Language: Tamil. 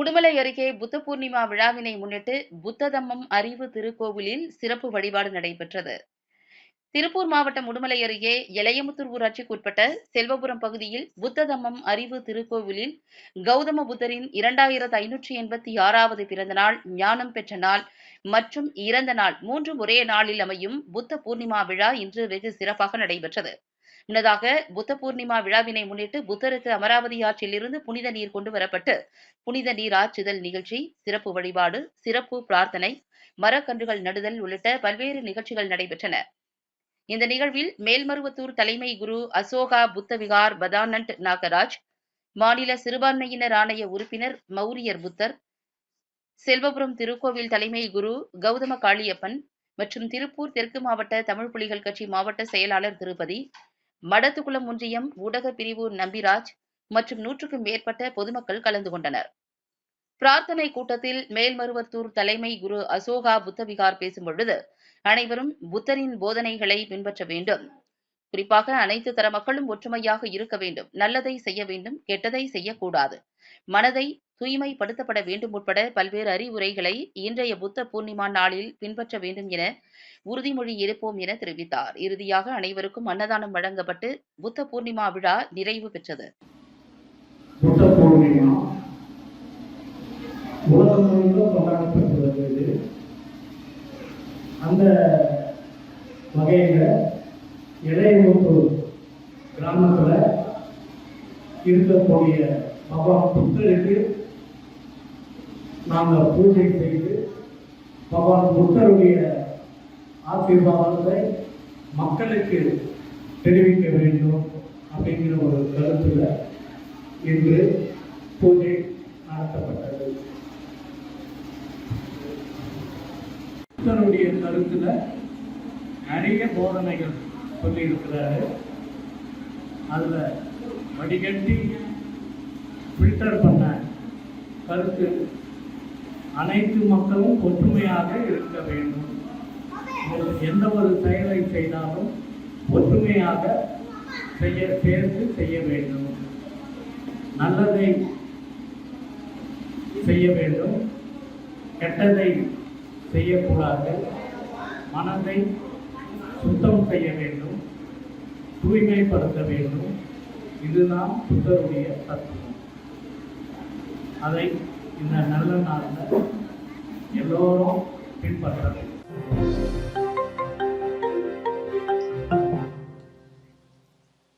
உடுமலை அருகே புத்த பூர்ணிமா விழாவினை முன்னிட்டு புத்ததம்மம் அறிவு திருக்கோவிலில் சிறப்பு வழிபாடு நடைபெற்றது. திருப்பூர் மாவட்டம் உடுமலை அருகே எளையமுத்தூர் ஊராட்சிக்கு உட்பட்ட செல்வபுரம் பகுதியில் புத்ததம்மம் அறிவு திருக்கோவிலில் கௌதம புத்தரின் இரண்டாயிரத்து ஐநூற்றி எண்பத்தி ஆறாவது பிறந்த நாள் ஞானம் பெற்ற நாள் மற்றும் இறந்த நாள் மூன்றும் ஒரே நாளில் அமையும் புத்த பூர்ணிமா விழா இன்று வெகு சிறப்பாக நடைபெற்றது. முன்னதாக புத்த பூர்ணிமா விழாவினை முன்னிட்டு புத்தருக்கு அமராவதி ஆற்றிலிருந்து புனித நீர் கொண்டு வரப்பட்டு புனித நீர் ஆற்றுதல் நிகழ்ச்சி சிறப்பு வழிபாடு சிறப்பு பிரார்த்தனை மரக்கன்றுகள் நடுதல் உள்ளிட்ட பல்வேறு நிகழ்ச்சிகள் நடைபெற்றன. இந்த நிகழ்வில் மேல்மருவத்தூர் தலைமை குரு அசோகா புத்தவிகார் பதானண்ட் நாகராஜ் மாநில சிறுபான்மையினர் ஆணைய உறுப்பினர் மௌரியர் புத்தர் செல்வபுரம் திருக்கோவில் தலைமை குரு கௌதம காளியப்பன் மற்றும் திருப்பூர் தெற்கு மாவட்ட தமிழ் புலிகள் கட்சி மாவட்ட செயலாளர் திருப்பதி மடத்துக்குளம் ஒன்றியம் ஊடக பிரிவு நம்பிராஜ் மற்றும் நூற்றுக்கும் மேற்பட்ட பொதுமக்கள் கலந்து கொண்டனர். பிரார்த்தனை கூட்டத்தில் மேல்மருவத்தூர் தலைமை குரு அசோகா புத்தவிகார் பேசும் பொழுது அனைவரும் புத்தரின் போதனைகளை பின்பற்ற வேண்டும். குறிப்பாக அனைத்து தர மக்களும் ஒற்றுமையாக இருக்க வேண்டும். நல்லதை செய்ய வேண்டும் கெட்டதை செய்யக்கூடாது. மனதை தூய்மைப்படுத்தப்பட வேண்டும் உட்பட பல்வேறு அறிவுரைகளை இன்றைய புத்த பூர்ணிமா நாளில் பின்பற்ற வேண்டும் என உறுதிமொழி எடுப்போம் என தெரிவித்தார். இறுதியாக அனைவருக்கும் அன்னதானம் வழங்கப்பட்டு புத்த பூர்ணிமா விழா நிறைவு பெற்றது. அந்த வகையில் இளையமுத்தூர் கிராமத்தில் இருக்கக்கூடிய பகவான் புத்தருக்கு நாங்கள் பூஜை செய்து பகவான் புத்தருடைய ஆசீர்வாதத்தை மக்களுக்கு தெரிவிக்க வேண்டும் அப்படிங்கிற ஒரு கருத்தில் இன்று பூஜை நடத்தப்பட்டது. புத்தருடைய கருத்துல நிறைய போதனைகள் சொல்லியிருக்கிறாரு. அதில் வடிகட்டி ஃபில்டர் பண்ண கருத்து அனைத்து மக்களும் ஒற்றுமையாக இருக்க வேண்டும். எந்த ஒரு செயலை செய்தாலும் ஒற்றுமையாக செய்ய சேர்த்து செய்ய வேண்டும். நல்லதை செய்ய வேண்டும். கெட்டதை செய்யக்கூடாது. மனதை சுத்தம் செய்ய வேண்டும் தூய்மைப்படுத்த வேண்டும். இதுதான் புத்தருடைய தத்துவம். அதை இந்த நல்ல நாளில் எல்லோரும் பின்பற்ற வேண்டும்.